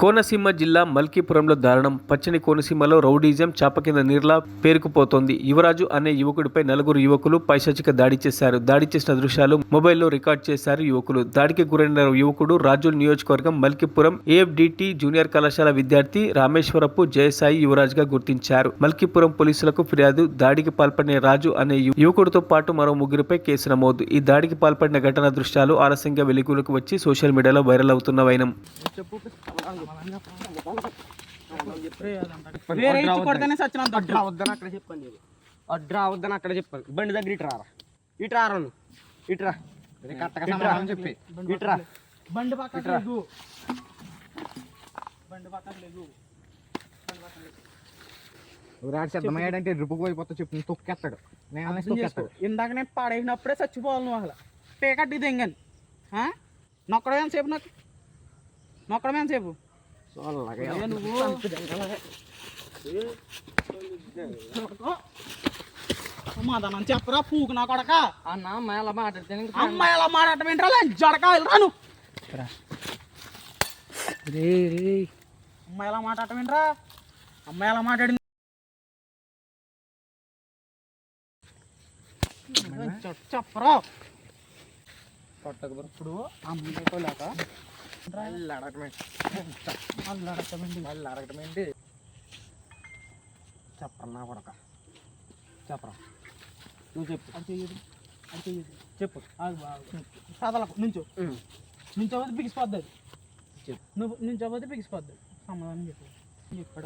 కోనసీమ జిల్లా మల్కీపురంలో దారుణం. పచ్చని కోనసీమలో రౌడీజం చాప కింద నీర్లా పేరుకుపోతోంది. యువరాజు అనే యువకుడిపై నలుగురు యువకులు పైశాచిక దాడి చేశారు. దాడి చేసిన దృశ్యాలు మొబైల్లో రికార్డ్ చేశారు యువకులు. దాడికి గురైన యువకుడు రాజుల్ నియోజకవర్గం మల్కీపురం ఏఎఫ్డిటి జూనియర్ కళాశాల విద్యార్థి రామేశ్వరపు జయసాయి యువరాజ్గా గుర్తించారు. మల్కీపురం పోలీసులకు ఫిర్యాదు. దాడికి పాల్పడిన రాజు అనే యువకుడితో పాటు మరో ముగ్గురిపై కేసు నమోదు. ఈ దాడికి పాల్పడిన ఘటన దృశ్యాలు ఆలస్యంగా వెలుగులోకి వచ్చి సోషల్ మీడియాలో వైరల్ అవుతున్న వైనం. అక్కడ చెప్పండి అడ్రా వద్దని అక్కడ చెప్పండి. బండి దగ్గర ఇటు రారా. ఇటు రారా ఇటు రా. ఇటు రా. చెప్పి. ఇటు రా. బండి పక్కన లేదు బండి పక్కన లేదు రాడు రుపుకు పోయిపోతా చెప్పు. తొక్కేస్తాడు. నేను. తొక్కేస్తాడు. ఇందాక నేను పడేసినప్పుడే చచ్చిపోవాలి నువ్వు అసలు. పేకట్టి దెంగని. నొక్కడమేం సేపు నాకు? నొక్కడమేం సేపు సమాధానం చెప్పరా పూకు నా కొడక. అన్న మేళ మాట్లాడితే అమ్మాయి ఎలా మాట్లాడటం ఏంట్రా? జడక రాను అమ్మాయి ఎలా మాట్లాడటం ఏంట్రా? అమ్మాయి ఎలా మాట్లాడింది? చెప్- చెప్పరా? ఇప్పుడు అమ్మాయితో లేక మళ్ళీ అడగటమేంటి? వాళ్ళు అడగటమేంటి? మళ్ళీ అడగటమేంటి చెప్పరా నా కొడక చెప్పరా నువ్వు చెప్పు అది చెయ్యదు అది చెయ్యదు చెప్పు ఆగు, ఆగు. కదలకు నుంచో నుంచోపోతే బిగిసిపోద్ది అది చెప్పు. నువ్వు నుంచోపోతే బిగిసిపోద్ది సమాధానం చెప్పు ఇక్కడ